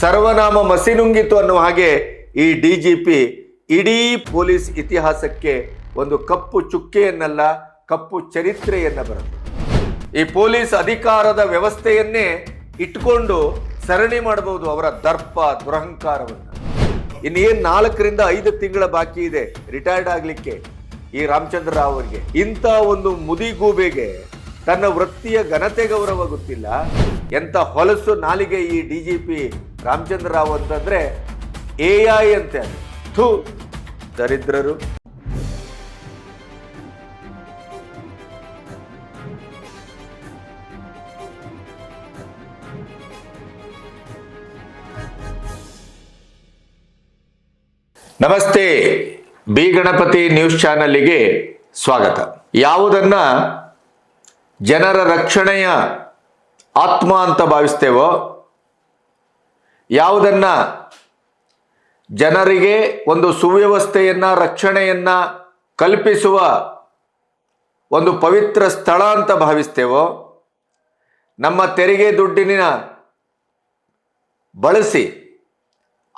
ಸರ್ವನಾಮ ಮಸಿನುಂಗಿತು ಅನ್ನುವ ಹಾಗೆ ಈ ಡಿ ಜಿ ಪಿ ಇಡೀ ಪೊಲೀಸ್ ಇತಿಹಾಸಕ್ಕೆ ಒಂದು ಕಪ್ಪು ಚುಕ್ಕೆಯನ್ನಲ್ಲ, ಕಪ್ಪು ಚರಿತ್ರೆಯನ್ನ ಬರುತ್ತೆ ಈ ಪೊಲೀಸ್ ಅಧಿಕಾರದ ವ್ಯವಸ್ಥೆಯನ್ನೇ ಇಟ್ಕೊಂಡು ಸರಣಿ ಮಾಡಬಹುದು ಅವರ ದರ್ಪ, ದುರಹಂಕಾರವನ್ನು. ಇನ್ನೇನು ನಾಲ್ಕರಿಂದ ಐದು ತಿಂಗಳ ಬಾಕಿ ಇದೆ ರಿಟೈರ್ಡ್ ಆಗಲಿಕ್ಕೆ ಈ ರಾಮಚಂದ್ರ ರಾವ್ ಅವರಿಗೆ? ಇಂಥ ಒಂದು ಮುದಿಗೂಬೆಗೆ ತನ್ನ ವೃತ್ತಿಯ ಘನತೆ ಗೌರವ ಗೊತ್ತಿಲ್ಲ. ಎಂಥ ಹೊಲಸು ನಾಲಿಗೆ ಈ D G P Ramachandra Rao ಅಂತಂದ್ರೆ ಎ ಐ ಅಂತೆ ಅದು. ದರಿದ್ರರು ನಮಸ್ತೆ, ಬಿ ಗಣಪತಿ ನ್ಯೂಸ್ ಚಾನಲ್ಗೆ ಸ್ವಾಗತ ಯಾವುದನ್ನ ಜನರ ರಕ್ಷಣೆಯ ಆತ್ಮ ಅಂತ ಭಾವಿಸ್ತೇವೋ ಯಾವುದನ್ನ? ಜನರಿಗೆ ಒಂದು ಸುವ್ಯವಸ್ಥೆಯನ್ನ, ರಕ್ಷಣೆಯನ್ನ ಕಲ್ಪಿಸುವ ಒಂದು ಪವಿತ್ರ ಸ್ಥಳ ಅಂತ ಭಾವಿಸ್ತೇವೋ, ನಮ್ಮ ತೆರಿಗೆ ದುಡ್ಡಿನ ಬಳಸಿ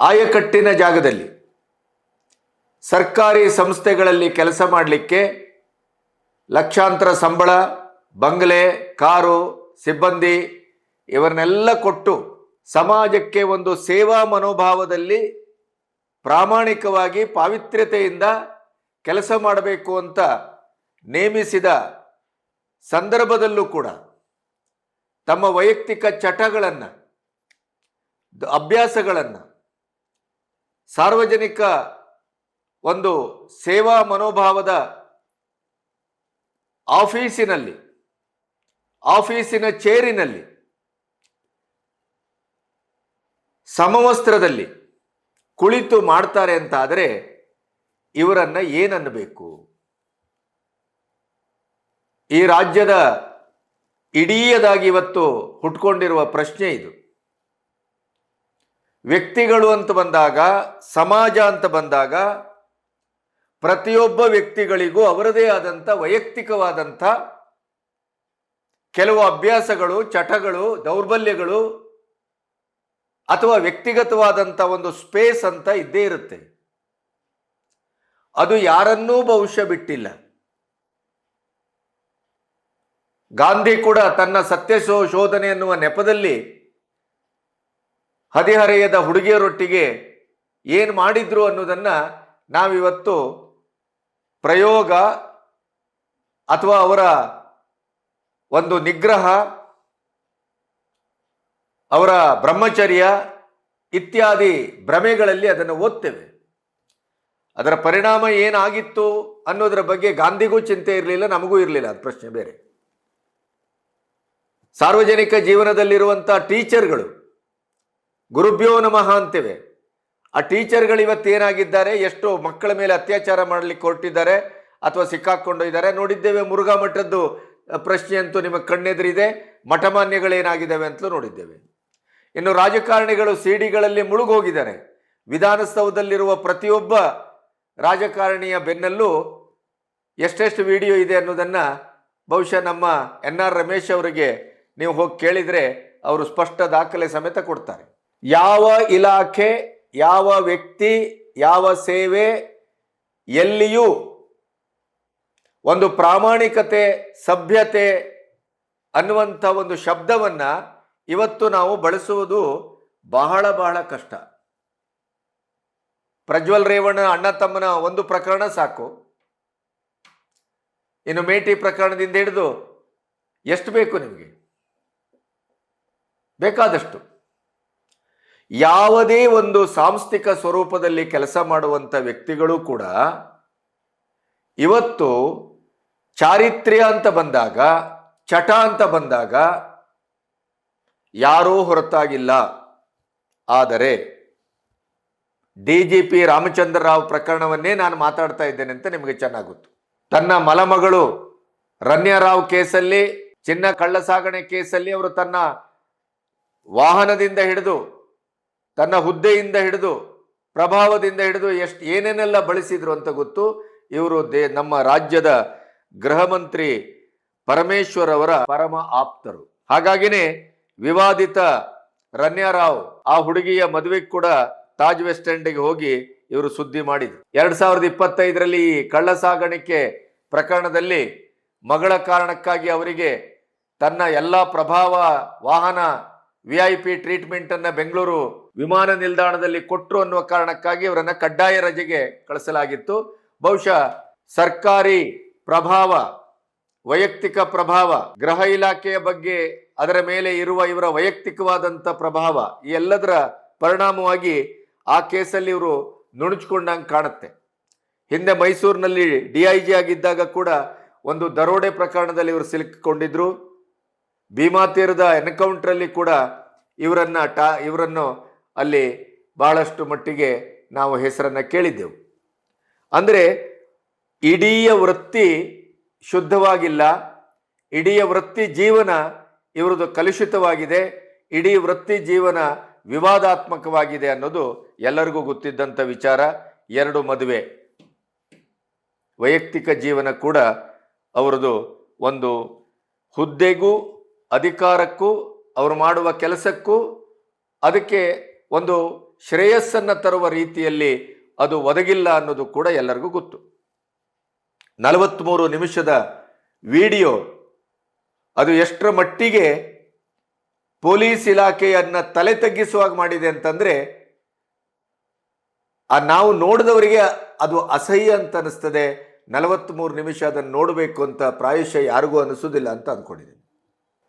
ಆಯಕಟ್ಟಿನ ಜಾಗದಲ್ಲಿ ಸರ್ಕಾರಿ ಸಂಸ್ಥೆಗಳಲ್ಲಿ ಕೆಲಸ ಮಾಡಲಿಕ್ಕೆ ಲಕ್ಷಾಂತರ ಸಂಬಳ, ಬಂಗಲೆ, ಕಾರು, ಸಿಬ್ಬಂದಿ ಇವರನ್ನೆಲ್ಲ ಕೊಟ್ಟು ಸಮಾಜಕ್ಕೆ ಒಂದು ಸೇವಾ ಮನೋಭಾವದಲ್ಲಿ ಪ್ರಾಮಾಣಿಕವಾಗಿ ಪಾವಿತ್ರ್ಯತೆಯಿಂದ ಕೆಲಸ ಮಾಡಬೇಕು ಅಂತ ನೇಮಿಸಿದ ಸಂದರ್ಭದಲ್ಲೂ ಕೂಡ ತಮ್ಮ ವೈಯಕ್ತಿಕ ಚಟಗಳನ್ನು, ಅಭ್ಯಾಸಗಳನ್ನು, ಸಾರ್ವಜನಿಕ ಒಂದು ಸೇವಾ ಮನೋಭಾವದ ಆಫೀಸಿನಲ್ಲಿ, ಆಫೀಸಿನ ಚೇರಿನಲ್ಲಿ ಸಮವಸ್ತ್ರದಲ್ಲಿ ಕುಳಿತು ಮಾಡ್ತಾರೆ ಅಂತ ಆದರೆ ಇವರನ್ನ ಏನನ್ನಬೇಕು ಈ ರಾಜ್ಯದ ಇಡೀಯದಾಗಿ ಇವತ್ತು ಹುಟ್ಕೊಂಡಿರುವ ಪ್ರಶ್ನೆ ಇದು. ವ್ಯಕ್ತಿಗಳು ಅಂತ ಬಂದಾಗ, ಸಮಾಜ ಅಂತ ಬಂದಾಗ ಪ್ರತಿಯೊಬ್ಬ ವ್ಯಕ್ತಿಗಳಿಗೂ ಅವರದೇ ಆದಂಥ ವೈಯಕ್ತಿಕವಾದಂಥ ಕೆಲವು ಅಭ್ಯಾಸಗಳು, ಚಟಗಳು, ದೌರ್ಬಲ್ಯಗಳು ಅಥವಾ ವ್ಯಕ್ತಿಗತವಾದಂಥ ಒಂದು ಸ್ಪೇಸ್ ಅಂತ ಇದ್ದೇ ಇರುತ್ತೆ. ಅದು ಯಾರನ್ನೂ ಬಹುಶಃ ಬಿಟ್ಟಿಲ್ಲ. ಗಾಂಧಿ ಕೂಡ ತನ್ನ ಸತ್ಯ ಶೋಧನೆ ಎನ್ನುವ ನೆಪದಲ್ಲಿ ಹದಿಹರೆಯದ ಹುಡುಗಿಯರೊಟ್ಟಿಗೆ ಏನು ಮಾಡಿದ್ರು ಅನ್ನೋದನ್ನು ನಾವಿವತ್ತು ಪ್ರಯೋಗ ಅಥವಾ ಅವರ ಒಂದು ನಿಗ್ರಹ ಅವರ ಬ್ರಹ್ಮಚರ್ಯ ಇತ್ಯಾದಿ ಭ್ರಮೆಗಳಲ್ಲಿ ಅದನ್ನು ಓದ್ತೇವೆ. ಅದರ ಪರಿಣಾಮ ಏನಾಗಿತ್ತು ಅನ್ನೋದರ ಬಗ್ಗೆ ಗಾಂಧಿಗೂ ಚಿಂತೆ ಇರಲಿಲ್ಲ, ನಮಗೂ ಇರಲಿಲ್ಲ, ಅದು ಪ್ರಶ್ನೆ ಬೇರೆ. ಸಾರ್ವಜನಿಕ ಜೀವನದಲ್ಲಿರುವಂಥ ಟೀಚರ್ಗಳು, ಗುರುಭ್ಯೋ ನಮಃ ಅಂತೇವೆ. ಆ ಟೀಚರ್ಗಳು ಇವತ್ತು ಏನಾಗಿದ್ದಾರೆ, ಎಷ್ಟು ಮಕ್ಕಳ ಮೇಲೆ ಅತ್ಯಾಚಾರ ಮಾಡಲಿಕ್ಕೆ ಹೊರಟಿದ್ದಾರೆ, ಅಥವಾ ಸಿಕ್ಕಾಕೊಂಡಿದ್ದಾರೆ ನೋಡಿದ್ದೇವೆ, ಮುರುಘಾ ಮಠದ್ದು ಪ್ರಶ್ನೆ ಅಂತೂ ನಿಮಗೆ ಕಣ್ಣೆದುರಿದೆ, ಮಠಮಾನ್ಯಗಳೇನಾಗಿದ್ದಾವೆ ಅಂತಲೂ ನೋಡಿದ್ದೇವೆ. ಇನ್ನು ರಾಜಕಾರಣಿಗಳು ಸಿಡಿಗಳಲ್ಲಿ ಮುಳುಗೋಗಿದ್ದಾರೆ. ವಿಧಾನಸೌಧದಲ್ಲಿರುವ ಪ್ರತಿಯೊಬ್ಬ ರಾಜಕಾರಣಿಯ ಬೆನ್ನಲ್ಲೂ ಎಷ್ಟೆಷ್ಟು ವಿಡಿಯೋ ಇದೆ ಅನ್ನೋದನ್ನು ಬಹುಶಃ ನಮ್ಮ ಎನ್ ಆರ್ ರಮೇಶ್ ಅವರಿಗೆ ನೀವು ಹೋಗಿ ಕೇಳಿದರೆ ಅವರು ಸ್ಪಷ್ಟ ದಾಖಲೆ ಸಮೇತ ಕೊಡ್ತಾರೆ. ಯಾವ ಇಲಾಖೆ, ಯಾವ ವ್ಯಕ್ತಿ, ಯಾವ ಸೇವೆ ಎಲ್ಲಿಯೂ ಒಂದು ಪ್ರಾಮಾಣಿಕತೆ, ಸಭ್ಯತೆ ಅನ್ನುವಂಥ ಒಂದು ಶಬ್ದವನ್ನ ಇವತ್ತು ನಾವು ಬಳಸುವುದು ಬಹಳ ಬಹಳ ಕಷ್ಟ. ಪ್ರಜ್ವಲ್ ರೇವಣ್ಣ ಅಣ್ಣ ತಮ್ಮನ ಒಂದು ಪ್ರಕರಣ ಸಾಕು. ಇನ್ನು ಮೇಟಿ ಪ್ರಕರಣದಿಂದ ಹಿಡಿದು ಎಷ್ಟು ಬೇಕು ನಿಮಗೆ? ಬೇಕಾದಷ್ಟು. ಯಾವುದೇ ಒಂದು ಸಾಂಸ್ಥಿಕ ಸ್ವರೂಪದಲ್ಲಿ ಕೆಲಸ ಮಾಡುವಂಥ ವ್ಯಕ್ತಿಗಳು ಕೂಡ ಇವತ್ತು ಚಾರಿತ್ರ್ಯ ಅಂತ ಬಂದಾಗ, ಚಟ ಅಂತ ಬಂದಾಗ ಯಾರೂ ಹೊರತಾಗಿಲ್ಲ. ಆದರೆ D G P Ramachandra Rao ಪ್ರಕರಣವನ್ನೇ ನಾನು ಮಾತಾಡ್ತಾ ಇದ್ದೇನೆ ಅಂತ ನಿಮಗೆ ಚೆನ್ನಾಗುತ್ತು. ಗೊತ್ತು ತನ್ನ ಮಲಮಗಳು ರನ್ಯರಾವ್ ಕೇಸಲ್ಲಿ, ಚಿನ್ನ ಕಳ್ಳಸಾಗಣೆ ಕೇಸಲ್ಲಿ ಅವರು ತನ್ನ ವಾಹನದಿಂದ ಹಿಡಿದು, ತನ್ನ ಹುದ್ದೆಯಿಂದ ಹಿಡಿದು, ಪ್ರಭಾವದಿಂದ ಹಿಡಿದು ಎಷ್ಟು ಏನೇನೆಲ್ಲ ಬಳಸಿದ್ರು ಅಂತ ಗೊತ್ತು. ಇವರು ದೇ ನಮ್ಮ ರಾಜ್ಯದ ಗೃಹ ಮಂತ್ರಿ ಪರಮೇಶ್ವರ್ ಅವರ ಪರಮ ಆಪ್ತರು. ಹಾಗಾಗಿನೇ ವಿವಾದಿತ ರನ್ಯಾರಾವ್ ಆ ಹುಡುಗಿಯ ಮದುವೆ ಕೂಡ ತಾಜ್ ವೆಸ್ಟ್ ಎಂಡ್ಗೆ ಹೋಗಿ ಇವರು ಸುದ್ದಿ ಮಾಡಿದ್ರು. ಎರಡ್ ಸಾವಿರದ ಇಪ್ಪತ್ತೈದರಲ್ಲಿ ಈ ಕಳ್ಳ ಸಾಗಾಣಿಕೆ ಪ್ರಕರಣದಲ್ಲಿ ಮಗಳ ಕಾರಣಕ್ಕಾಗಿ ಅವರಿಗೆ ತನ್ನ ಎಲ್ಲ ಪ್ರಭಾವ ವಾಹನ ವಿ ಐ ಪಿ ಟ್ರೀಟ್ಮೆಂಟ್ ಅನ್ನ ಬೆಂಗಳೂರು ವಿಮಾನ ನಿಲ್ದಾಣದಲ್ಲಿ ಕೊಟ್ಟರು ಅನ್ನುವ ಕಾರಣಕ್ಕಾಗಿ ಅವರನ್ನ ಕಡ್ಡಾಯ ರಜೆಗೆ ಕಳಿಸಲಾಗಿತ್ತು. ಬಹುಶಃ ಸರ್ಕಾರಿ ಪ್ರಭಾವ ವೈಯಕ್ತಿಕ ಪ್ರಭಾವ ಗೃಹ ಇಲಾಖೆಯ ಬಗ್ಗೆ ಅದರ ಮೇಲೆ ಇರುವ ಇವರ ವೈಯಕ್ತಿಕವಾದಂಥ ಪ್ರಭಾವ, ಈ ಎಲ್ಲದರ ಪರಿಣಾಮವಾಗಿ ಆ ಕೇಸಲ್ಲಿ ಇವರು ನುಣುಚ್ಕೊಂಡಂಗೆ ಕಾಣುತ್ತೆ. ಹಿಂದೆ ಮೈಸೂರಿನಲ್ಲಿ ಡಿ ಐ ಜಿ ಆಗಿದ್ದಾಗ ಕೂಡ ಒಂದು ದರೋಡೆ ಪ್ರಕರಣದಲ್ಲಿ ಇವರು ಸಿಲುಕಿಕೊಂಡಿದ್ರು. ಭೀಮಾ ತೀರದ ಎನ್ಕೌಂಟ್ರಲ್ಲಿ ಕೂಡ ಇವರನ್ನ ಟಾ, ಇವರನ್ನು ಅಲ್ಲಿ ಬಹಳಷ್ಟು ಮಟ್ಟಿಗೆ ನಾವು ಹೆಸರನ್ನ ಕೇಳಿದ್ದೆವು. ಅಂದರೆ ಇಡೀ ವೃತ್ತಿ ಶುದ್ಧವಾಗಿಲ್ಲ. ಇಡೀ ವೃತ್ತಿ ಜೀವನ ಇವರದು ಕಲುಷಿತವಾಗಿದೆ. ಇಡೀ ವೃತ್ತಿ ಜೀವನ ವಿವಾದಾತ್ಮಕವಾಗಿದೆ ಅನ್ನೋದು ಎಲ್ಲರಿಗೂ ಗೊತ್ತಿದ್ದಂಥ ವಿಚಾರ. ಎರಡು ಮದುವೆ. ವೈಯಕ್ತಿಕ ಜೀವನ ಕೂಡ ಅವರದು ಒಂದು ಹುದ್ದೆಗೂ, ಅಧಿಕಾರಕ್ಕೂ, ಅವರು ಮಾಡುವ ಕೆಲಸಕ್ಕೂ ಅದಕ್ಕೆ ಒಂದು ಶ್ರೇಯಸ್ಸನ್ನು ತರುವ ರೀತಿಯಲ್ಲಿ ಅದು ಒದಗಿಲ್ಲ ಅನ್ನೋದು ಕೂಡ ಎಲ್ಲರಿಗೂ ಗೊತ್ತು. ನಲವತ್ತ್ಮೂರು ನಿಮಿಷದ ವಿಡಿಯೋ. ಅದು ಎಷ್ಟರ ಮಟ್ಟಿಗೆ ಪೊಲೀಸ್ ಇಲಾಖೆಯನ್ನು ತಲೆ ತಗ್ಗಿಸುವಾಗ ಮಾಡಿದೆ ಅಂತಂದರೆ, ಆ ನಾವು ನೋಡಿದವರಿಗೆ ಅದು ಅಸಹ್ಯ ಅಂತ ಅನಿಸ್ತದೆ. ನಲವತ್ತ್ಮೂರು ನಿಮಿಷ ಅದನ್ನು ನೋಡಬೇಕು ಅಂತ ಪ್ರಾಯಶಃ ಯಾರಿಗೂ ಅನಿಸೋದಿಲ್ಲ ಅಂತ ಅಂದ್ಕೊಂಡಿದ್ದೀನಿ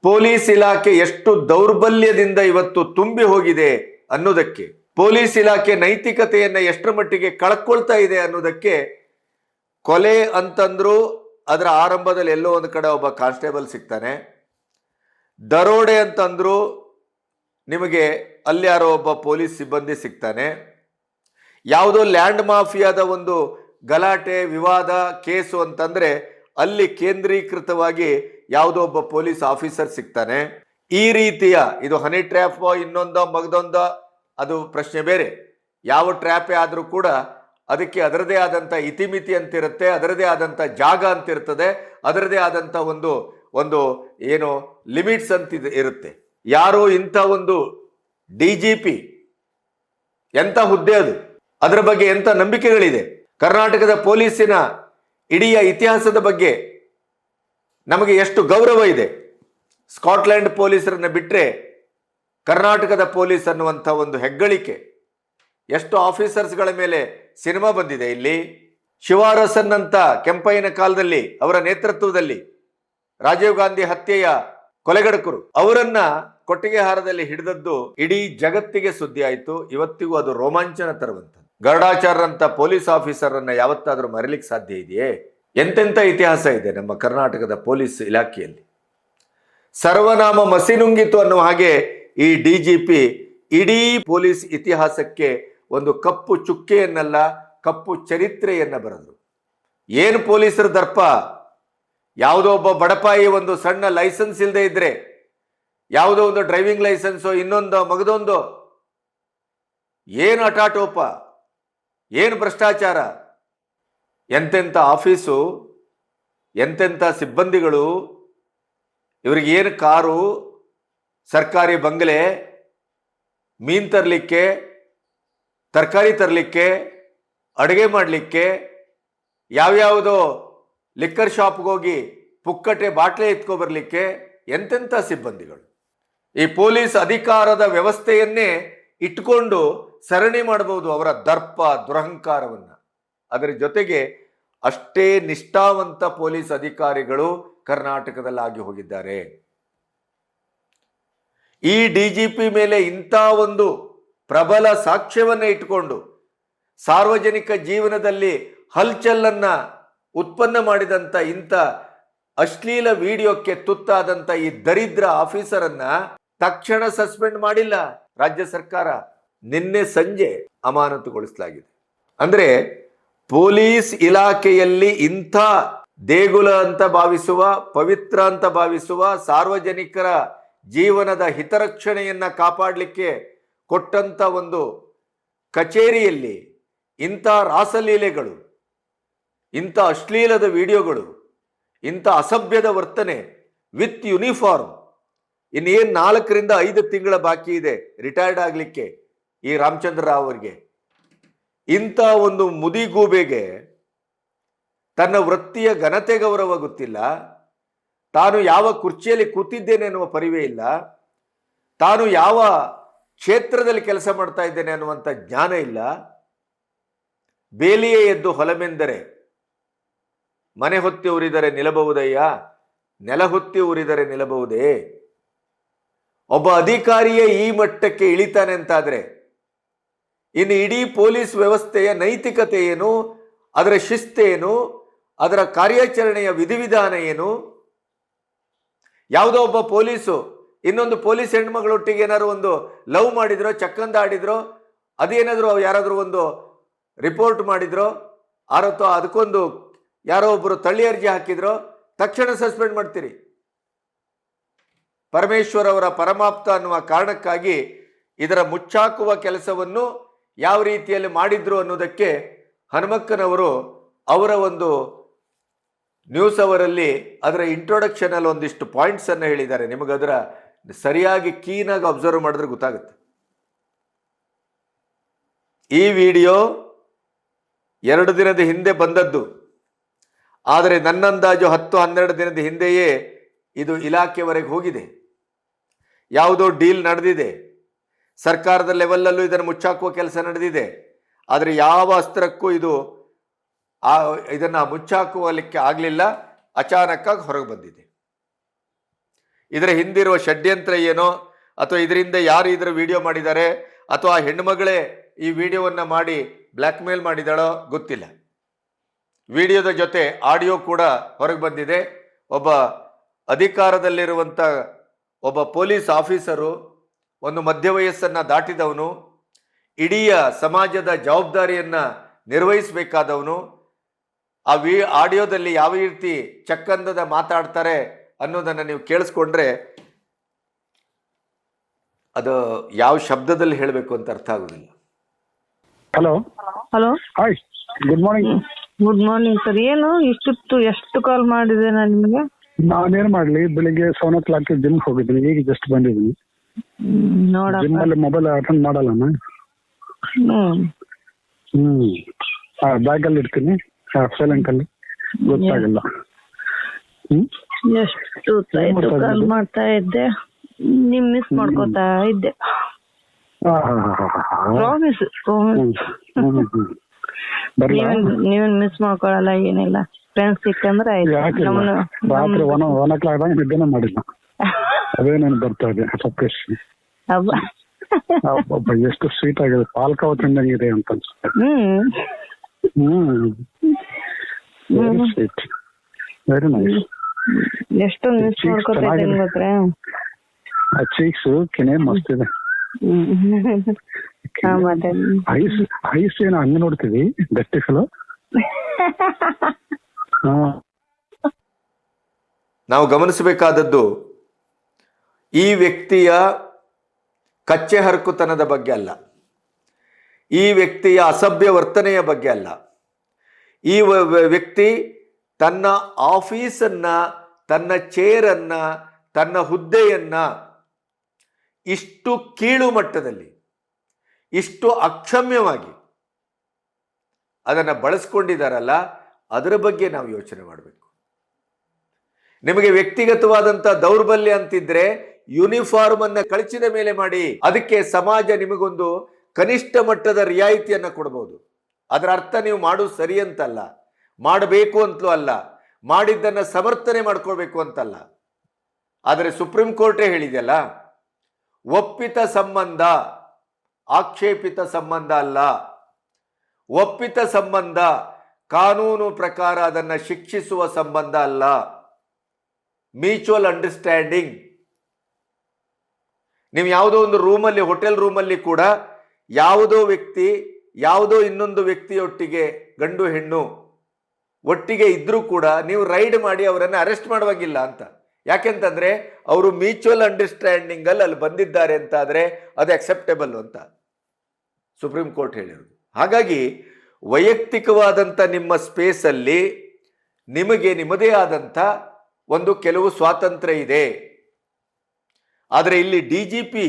ಪೊಲೀಸ್ ಇಲಾಖೆ ಎಷ್ಟು ದೌರ್ಬಲ್ಯದಿಂದ ಇವತ್ತು ತುಂಬಿ ಹೋಗಿದೆ ಅನ್ನೋದಕ್ಕೆ, ಪೊಲೀಸ್ ಇಲಾಖೆ ನೈತಿಕತೆಯನ್ನು ಎಷ್ಟರ ಮಟ್ಟಿಗೆ ಕಳ್ಕೊಳ್ತಾ ಇದೆ ಅನ್ನೋದಕ್ಕೆ ಕೊಲೆ ಅಂತಂದ್ರು ಅದರ ಆರಂಭದಲ್ಲಿ ಎಲ್ಲೋ ಒಂದು ಕಡೆ ಒಬ್ಬ ಕಾನ್ಸ್ಟೇಬಲ್ ಸಿಗ್ತಾನೆ. ದರೋಡೆ ಅಂತಂದ್ರು ನಿಮಗೆ ಅಲ್ಲಿ ಯಾರೋ ಒಬ್ಬ ಪೊಲೀಸ್ ಸಿಬ್ಬಂದಿ ಸಿಗ್ತಾನೆ. ಯಾವುದೋ ಲ್ಯಾಂಡ್ ಮಾಫಿಯಾದ ಒಂದು ಗಲಾಟೆ, ವಿವಾದ, ಕೇಸು ಅಂತಂದ್ರೆ ಅಲ್ಲಿ ಕೇಂದ್ರೀಕೃತವಾಗಿ ಯಾವುದೋ ಒಬ್ಬ ಪೊಲೀಸ್ ಆಫೀಸರ್ ಸಿಗ್ತಾನೆ. ಈ ರೀತಿಯ, ಇದು ಹನಿ ಟ್ರ್ಯಾಪ್, ಇನ್ನೊಂದೋ, ಮಗದೊಂದೋ, ಅದು ಪ್ರಶ್ನೆ ಬೇರೆ. ಯಾವ ಟ್ರ್ಯಾಪೇ ಆದರೂ ಕೂಡ ಅದಕ್ಕೆ ಅದರದೇ ಆದಂಥ ಇತಿಮಿತಿ ಅಂತಿರುತ್ತೆ, ಅದರದೇ ಆದಂಥ ಜಾಗ ಅಂತಿರ್ತದೆ, ಅದರದೇ ಆದಂಥ ಒಂದು ಒಂದು ಏನು ಲಿಮಿಟ್ಸ್ ಅಂತ ಇರುತ್ತೆ. ಯಾರು ಇಂಥ ಒಂದು ಡಿ ಜಿ ಪಿ, ಎಂಥ ಹುದ್ದೆ ಅದು? ಅದರ ಬಗ್ಗೆ ಎಂಥ ನಂಬಿಕೆಗಳಿದೆ? ಕರ್ನಾಟಕದ ಪೊಲೀಸಿನ ಇಡೀ ಇತಿಹಾಸದ ಬಗ್ಗೆ ನಮಗೆ ಎಷ್ಟು ಗೌರವ ಇದೆ? ಸ್ಕಾಟ್ಲೆಂಡ್ ಪೊಲೀಸರನ್ನು ಬಿಟ್ಟರೆ ಕರ್ನಾಟಕದ ಪೊಲೀಸ್ ಅನ್ನುವಂಥ ಒಂದು ಹೆಗ್ಗಳಿಕೆ, ಎಷ್ಟು ಆಫೀಸರ್ಸ್ಗಳ ಮೇಲೆ ಸಿನಿಮಾ ಬಂದಿದೆ ಇಲ್ಲಿ. ಶಿವಾರಸನ್ ಅಂತ ಕೆಂಪಯ್ಯನ ಕಾಲದಲ್ಲಿ, ಅವರ ನೇತೃತ್ವದಲ್ಲಿ ರಾಜೀವ್ ಗಾಂಧಿ ಹತ್ಯೆಯ ಕೊಲೆಗಡಕರು. ಅವರನ್ನ ಕೊಟ್ಟಿಗೆಹಾರದಲ್ಲಿ ಹಿಡಿದದ್ದು ಇಡೀ ಜಗತ್ತಿಗೆ ಸುದ್ದಿ ಆಯಿತು. ಇವತ್ತಿಗೂ ಅದು ರೋಮಾಂಚನ ತರುವಂಥದ್ದು. ಗರುಡಾಚಾರ್ಯರಂತ ಪೊಲೀಸ್ ಆಫೀಸರ್ ಯಾವತ್ತಾದರೂ ಯಾವತ್ತಾದ್ರೂ ಮರಿಲಿಕ್ಕೆ ಸಾಧ್ಯ ಇದೆಯೇ? ಎಂತೆಂಥ ಇತಿಹಾಸ ಇದೆ ನಮ್ಮ ಕರ್ನಾಟಕದ ಪೊಲೀಸ್ ಇಲಾಖೆಯಲ್ಲಿ. ಸರ್ವನಾಮ ಮಸಿನುಂಗಿತು ಅನ್ನುವ ಹಾಗೆ ಈ ಡಿ ಜಿ ಪಿ ಇಡೀ ಪೊಲೀಸ್ ಇತಿಹಾಸಕ್ಕೆ ಒಂದು ಕಪ್ಪು ಚುಕ್ಕೆಯನ್ನಲ್ಲ, ಕಪ್ಪು ಚರಿತ್ರೆಯನ್ನ ಬರೆದರು. ಏನು ಪೊಲೀಸರ ದರ್ಪ? ಯಾವುದೋ ಒಬ್ಬ ಬಡಪಾಯಿ ಒಂದು ಸಣ್ಣ ಲೈಸೆನ್ಸ್ ಇಲ್ಲದೆ ಇದ್ರೆ, ಯಾವುದೋ ಒಂದು ಡ್ರೈವಿಂಗ್ ಲೈಸೆನ್ಸೋ, ಇನ್ನೊಂದು, ಮಗದೊಂದು. ಏನು ಅಟಾಟೋಪ ಏನು ಭ್ರಷ್ಟಾಚಾರ? ಎಂತೆಂಥ ಆಫೀಸು ಎಂತೆಂಥ ಸಿಬ್ಬಂದಿಗಳು, ಇವ್ರಿಗೆ ಏನು ಕಾರು, ಸರ್ಕಾರಿ ಬಂಗಲೆ, ಮೀನು ತರಲಿಕ್ಕೆ ತರಕಾರಿ ತರಲಿಕ್ಕೆ, ಅಡುಗೆ ಮಾಡಲಿಕ್ಕೆ ಯಾವ್ಯಾವುದೋ ಲಿಕ್ಕರ್ ಶಾಪ್ಗೆ ಹೋಗಿ ಪುಕ್ಕಟೆ ಬಾಟ್ಲೆ ಎತ್ಕೊಬರ್ಲಿಕ್ಕೆ ಎಂತೆಂಥ ಸಿಬ್ಬಂದಿಗಳು. ಈ ಪೊಲೀಸ್ ಅಧಿಕಾರದ ವ್ಯವಸ್ಥೆಯನ್ನೇ ಇಟ್ಟುಕೊಂಡು ಸರಣಿ ಮಾಡಬಹುದು ಅವರ ದರ್ಪ, ದುರಹಂಕಾರವನ್ನು. ಅದರ ಜೊತೆಗೆ ಅಷ್ಟೇ ನಿಷ್ಠಾವಂತ ಪೊಲೀಸ್ ಅಧಿಕಾರಿಗಳು ಕರ್ನಾಟಕದಲ್ಲಿ ಆಗಿ ಹೋಗಿದ್ದಾರೆ. ಈ ಡಿ ಜಿ ಪಿ ಮೇಲೆ ಇಂಥ ಒಂದು ಪ್ರಬಲ ಸಾಕ್ಷ್ಯವನ್ನ ಇಟ್ಟುಕೊಂಡು ಸಾರ್ವಜನಿಕ ಜೀವನದಲ್ಲಿ ಹಲ್ಚಲ್ಲನ್ನು ಉತ್ಪನ್ನ ಮಾಡಿದಂಥ ಇಂಥ ಅಶ್ಲೀಲ ವಿಡಿಯೋಕ್ಕೆ ತುತ್ತಾದಂಥ ಈ ದರಿದ್ರ ಆಫೀಸರನ್ನ ತಕ್ಷಣ ಸಸ್ಪೆಂಡ್ ಮಾಡಿಲ್ಲ. ರಾಜ್ಯ ಸರ್ಕಾರ ನಿನ್ನೆ ಸಂಜೆ ಅಮಾನತುಗೊಳಿಸಲಾಗಿದೆ. ಅಂದ್ರೆ ಪೊಲೀಸ್ ಇಲಾಖೆಯಲ್ಲಿ ಇಂಥ ದೇಗುಲ ಅಂತ ಭಾವಿಸುವ, ಪವಿತ್ರ ಅಂತ ಭಾವಿಸುವ ಸಾರ್ವಜನಿಕರ ಜೀವನದ ಹಿತರಕ್ಷಣೆಯನ್ನ ಕಾಪಾಡಲಿಕ್ಕೆ ಕೊಟ್ಟಂತ ಒಂದು ಕಚೇರಿಯಲ್ಲಿ ಇಂಥ ರಾಸಲೀಲೆಗಳು, ಇಂಥ ಅಶ್ಲೀಲದ ವಿಡಿಯೋಗಳು, ಇಂಥ ಅಸಭ್ಯದ ವರ್ತನೆ ವಿತ್ ಯುನಿಫಾರ್ಮ್, ಇನ್ನೇನು ನಾಲ್ಕರಿಂದ ಐದು ತಿಂಗಳ ಬಾಕಿ ಇದೆ ರಿಟೈರ್ಡ್ ಆಗಲಿಕ್ಕೆ ಈ ರಾಮಚಂದ್ರ ರಾವ್ ಅವರಿಗೆ. ಇಂಥ ಒಂದು ಮುದಿಗೂಬೆಗೆ ತನ್ನ ವೃತ್ತಿಯ ಘನತೆ ಗೌರವ ಗೊತ್ತಿಲ್ಲ, ತಾನು ಯಾವ ಕುರ್ಚಿಯಲ್ಲಿ ಕೂತಿದ್ದೇನೆ ಎನ್ನುವ ಪರಿವೇ ಇಲ್ಲ, ತಾನು ಯಾವ ಕ್ಷೇತ್ರದಲ್ಲಿ ಕೆಲಸ ಮಾಡ್ತಾ ಇದ್ದೇನೆ ಅನ್ನುವಂಥ ಜ್ಞಾನ ಇಲ್ಲ. ಬೇಲಿಯೇ ಎದ್ದು ಹೊಲಮೆಂದರೆ ಮನೆ ಹೊತ್ತಿ ಉರಿದರೆ ನಿಲ್ಲಬಹುದಯ್ಯ? ನೆಲ ಹೊತ್ತಿ ಉರಿದರೆ ನಿಲ್ಲಬಹುದೇ? ಒಬ್ಬ ಅಧಿಕಾರಿಯೇ ಈ ಮಟ್ಟಕ್ಕೆ ಇಳಿತಾನೆ ಅಂತಾದರೆ ಇನ್ನು ಇಡೀ ಪೊಲೀಸ್ ವ್ಯವಸ್ಥೆಯ ನೈತಿಕತೆ ಏನು? ಅದರ ಶಿಸ್ತೇನು ಅದರ ಕಾರ್ಯಾಚರಣೆಯ ವಿಧಿವಿಧಾನ ಏನು? ಯಾವುದೋ ಒಬ್ಬ ಪೊಲೀಸು ಇನ್ನೊಂದು ಪೊಲೀಸ್ ಹೆಣ್ಮಗಳೊಟ್ಟಿಗೆ ಏನಾದ್ರು ಒಂದು ಲವ್ ಮಾಡಿದ್ರೋ, ಚಕ್ಕಂದ ಆಡಿದ್ರೋ, ಅದೇನಾದರೂ ಯಾರಾದರೂ ಒಂದು ರಿಪೋರ್ಟ್ ಮಾಡಿದ್ರೋ, ಆರತ್ತೋ ಅದಕ್ಕೊಂದು ಯಾರೋ ಒಬ್ಬರು ತಳ್ಳಿ ಅರ್ಜಿ ಹಾಕಿದ್ರೋ, ತಕ್ಷಣ ಸಸ್ಪೆಂಡ್ ಮಾಡ್ತೀರಿ. ಪರಮೇಶ್ವರ್ ಅವರ ಪರಮಾಪ್ತ ಅನ್ನುವ ಕಾರಣಕ್ಕಾಗಿ ಇದರ ಮುಚ್ಚಾಕುವ ಕೆಲಸವನ್ನು ಯಾವ ರೀತಿಯಲ್ಲಿ ಮಾಡಿದ್ರು ಅನ್ನೋದಕ್ಕೆ ಹನುಮಕ್ಕನವರು ಅವರ ಒಂದು ನ್ಯೂಸ್ ಅವರಲ್ಲಿ ಅದರ ಇಂಟ್ರೊಡಕ್ಷನಲ್ಲಿ ಒಂದಿಷ್ಟು ಪಾಯಿಂಟ್ಸನ್ನು ಹೇಳಿದ್ದಾರೆ. ನಿಮಗದರ ಸರಿಯಾಗಿ ಕೀನಾಗಿ ಅಬ್ಸರ್ವ್ ಮಾಡಿದ್ರೆ ಗೊತ್ತಾಗುತ್ತೆ. ಈ ವಿಡಿಯೋ ಎರಡು ದಿನದ ಹಿಂದೆ ಬಂದದ್ದು. ಆದರೆ ನನ್ನಂದಾಜು ಹತ್ತು ಹನ್ನೆರಡು ದಿನದ ಹಿಂದೆಯೇ ಇದು ಇಲಾಖೆವರೆಗೆ ಹೋಗಿದೆ. ಯಾವುದೋ ಡೀಲ್ ನಡೆದಿದೆ. ಸರ್ಕಾರದ ಲೆವೆಲ್ಲಲ್ಲೂ ಇದನ್ನು ಮುಚ್ಚಾಕುವ ಕೆಲಸ ನಡೆದಿದೆ. ಆದರೆ ಯಾವ ಅಸ್ತ್ರಕ್ಕೂ ಇದು ಆ, ಇದನ್ನು ಮುಚ್ಚಾಕುವಲಿಕ್ಕೆ ಆಗಲಿಲ್ಲ. ಅಚಾನಕ್ಕಾಗಿ ಹೊರಗೆ ಬಂದಿದೆ. ಇದರ ಹಿಂದಿರುವ ಷಡ್ಯಂತ್ರ ಏನೋ, ಅಥವಾ ಇದರಿಂದ ಯಾರು ಇದರ ವಿಡಿಯೋ ಮಾಡಿದ್ದಾರೆ ಅಥವಾ ಆ ಹೆಣ್ಮಗಳೇ ಈ ವಿಡಿಯೋವನ್ನು ಮಾಡಿ ಬ್ಲ್ಯಾಕ್ ಮೇಲ್ ಮಾಡಿದಾಳೋ ಗೊತ್ತಿಲ್ಲ. ವಿಡಿಯೋದ ಜೊತೆ ಆಡಿಯೋ ಕೂಡ ಹೊರಗೆ ಬಂದಿದೆ. ಒಬ್ಬ ಅಧಿಕಾರದಲ್ಲಿರುವಂಥ ಒಬ್ಬ ಪೊಲೀಸ್ ಆಫೀಸರು ಒಂದು ಮಧ್ಯ ವಯಸ್ಸನ್ನು ದಾಟಿದವನು ಇಡೀ ಸಮಾಜದ ಜವಾಬ್ದಾರಿಯನ್ನು ನಿರ್ವಹಿಸಬೇಕಾದವನು, ಆ ವಿ ಆಡಿಯೋದಲ್ಲಿ ಯಾವ ರೀತಿ ಚಕ್ಕಂದದ ಮಾತಾಡ್ತಾರೆ ಅನ್ನೋದನ್ನು ನೀವು ಕೇಳಿಸ್ಕೊಂಡ್ರೆ ಅದು ಯಾವ ಶಬ್ದದಲ್ಲಿ ಹೇಳಬೇಕು ಅಂತ ಅರ್ಥ ಆಗೋದಿಲ್ಲ. Hello? Hello? Hi good morning good morning sir ಏನು? ಇಷ್ಟೊತ್ತು ಎಷ್ಟು ಕಾಲ್ ಮಾಡಿದೆ ನಾನು ನಿಮಗೆ? ನಾನೇನ್ ಮಾಡ್ಲಿ? ಬೆಳಿಗ್ಗೆ ಸೆವೆನ್ ಓ ಕ್ಲಾಕ್ ಜಿಮ್ ಹೋಗಿದ್ವಿ. ಈಗ ಜಸ್ಟ್ ಬಂದಿದ್ದೀನಿ ನೋಡಿ ಅಲ್ಲಿ ಮೊಬೈಲ್ ಅಟೆಂಡ್ ಮಾಡಲ್ಲ ನಾನು ಹ್ಮ್. ಹ್ಮ್ ಬ್ಯಾಗ್ ಅಲ್ಲಿ ಇಡ್ತೀನಿ. ಸೈಲೆಂಟ್ ಅಲ್ಲಿ. ಗೊತ್ತಾಗಲ್ಲ. ಹ್ಮ್? ಎಷ್ಟು ಹೊತ್ತಾಯ್ತು ಕಾಲ್ ಮಾಡ್ತಾ ಇದ್ದೆ. ನಿಮ್ ಮಿಸ್ ಮಾಡ್ಕೊತಾ ಇದ್ದೆ. ಪ್ರಾಮಿಸ್ ನೀವೇನ್ ಮಿಸ್ ಮಾಡ್ಕೊಳಲ್ಲ ಏನಿಲ್ಲ. ಫ್ರೆಂಡ್ಸ್ ಸಿಕ್ಕಂದ್ರೆ ರಾತ್ರಿ ಒನ್ ಒನ್ ಓ ಕ್ಲಾಕ್ ನಿದ್ದೆನೇ ಮಾಡಿಲ್ಲ. ಅದೇ ನಾನು ಬರ್ತಾ ಇದೆ ಸಪ್ರೇಶ್ ಎಷ್ಟು ಸ್ವೀಟ್ ಆಗಿದೆ. ಪಾಲ್ಕಾವ ಇದೆ ಅಂತ ಅನ್ಸುತ್ತೆ. Hmm. Hmm. Very sweet very nice ಎಷ್ಟೊಂದು ಮಿಸ್ Cheeks ಮಾಡ್ಕೊತಾ ಇದ್ದೀನಿ ಗೊತ್ತಾ? ಆ ಚೀಕ್ಸ್ ಕೆನೆ ಮಸ್ತ್ ಇದೆ. ಐಸ್ ಐಸ್ ಏನು ಹಂಗ ನೋಡ್ತೀವಿ? ಗಟ್ಟಿ ಫಲ ನಾವು ಗಮನಿಸಬೇಕಾದದ್ದು ಈ ವ್ಯಕ್ತಿಯ ಕಚ್ಚೆ ಹರಕುತನದ ಬಗ್ಗೆ ಅಲ್ಲ. ಈ ವ್ಯಕ್ತಿಯ ಅಸಭ್ಯ ವರ್ತನೆಯ ಬಗ್ಗೆ ಅಲ್ಲ. ಈ ವ್ಯಕ್ತಿ ತನ್ನ ಆಫೀಸನ್ನ, ತನ್ನ ಚೇರನ್ನು ತನ್ನ ಹುದ್ದೆಯನ್ನು ಇಷ್ಟು ಕೀಳು ಮಟ್ಟದಲ್ಲಿ, ಇಷ್ಟು ಅಕ್ಷಮ್ಯವಾಗಿ ಅದನ್ನು ಬಳಸ್ಕೊಂಡಿದ್ದಾರಲ್ಲ ಅದರ ಬಗ್ಗೆ ನಾವು ಯೋಚನೆ ಮಾಡಬೇಕು. ನಿಮಗೆ ವ್ಯಕ್ತಿಗತವಾದಂಥ ದೌರ್ಬಲ್ಯ ಅಂತಿದ್ರೆ ಯೂನಿಫಾರ್ಮ್ ಅನ್ನ ಕಳಚಿದ ಮೇಲೆ ಮಾಡಿ, ಅದಕ್ಕೆ ಸಮಾಜ ನಿಮಗೊಂದು ಕನಿಷ್ಠ ಮಟ್ಟದ ರಿಯಾಯಿತಿಯನ್ನು ಕೊಡಬಹುದು ಅದರ ಅರ್ಥ ನೀವು ಮಾಡೋದು ಸರಿ ಅಂತಲ್ಲ. ಮಾಡಬೇಕು ಅಂತಲೂ ಅಲ್ಲ, ಮಾಡಿದ್ದನ್ನು ಸಮರ್ಥನೆ ಮಾಡ್ಕೊಳ್ಬೇಕು ಅಂತಲ್ಲ. ಆದರೆ ಸುಪ್ರೀಂ ಕೋರ್ಟೇ ಹೇಳಿದೆಯಲ್ಲ, ಒಪ್ಪಿತ ಸಂಬಂಧ, ಆಕ್ಷೇಪಿತ ಸಂಬಂಧ ಅಲ್ಲ. ಒಪ್ಪಿತ ಸಂಬಂಧ, ಕಾನೂನು ಪ್ರಕಾರ ಅದನ್ನು ಶಿಕ್ಷಿಸುವ ಸಂಬಂಧ ಅಲ್ಲ. Mutual understanding. ನೀವು ಯಾವುದೋ ಒಂದು ರೂಮಲ್ಲಿ, ಹೋಟೆಲ್ ರೂಮಲ್ಲಿ ಕೂಡ ಯಾವುದೋ ವ್ಯಕ್ತಿ, ಯಾವುದೋ ಇನ್ನೊಂದು ವ್ಯಕ್ತಿಯೊಟ್ಟಿಗೆ ಗಂಡು ಹೆಣ್ಣು ಒಟ್ಟಿಗೆ ಇದ್ದರೂ ಕೂಡ ನೀವು ರೈಡ್ ಮಾಡಿ ಅವರನ್ನು ಅರೆಸ್ಟ್ ಮಾಡುವಾಗಿಲ್ಲ ಅಂತ. ಯಾಕೆಂತಂದ್ರೆ ಅವರು ಮ್ಯೂಚುವಲ್ ಅಂಡರ್ಸ್ಟ್ಯಾಂಡಿಂಗ್ ಅಲ್ಲಿ ಅಲ್ಲಿ ಬಂದಿದ್ದಾರೆ ಅಂತ ಆದ್ರೆ ಅದು ಅಕ್ಸೆಪ್ಟೇಬಲ್ ಅಂತ. ಸುಪ್ರೀಂ ಕೋರ್ಟ್ ಹೇಳಿರೋದು. ಹಾಗಾಗಿ ವೈಯಕ್ತಿಕವಾದಂಥ ನಿಮ್ಮ ಸ್ಪೇಸಲ್ಲಿ ನಿಮಗೆ ನಿಮ್ಮದೇ ಆದಂಥ ಒಂದು ಕೆಲವು ಸ್ವಾತಂತ್ರ್ಯ ಇದೆ. ಆದರೆ ಇಲ್ಲಿ D G P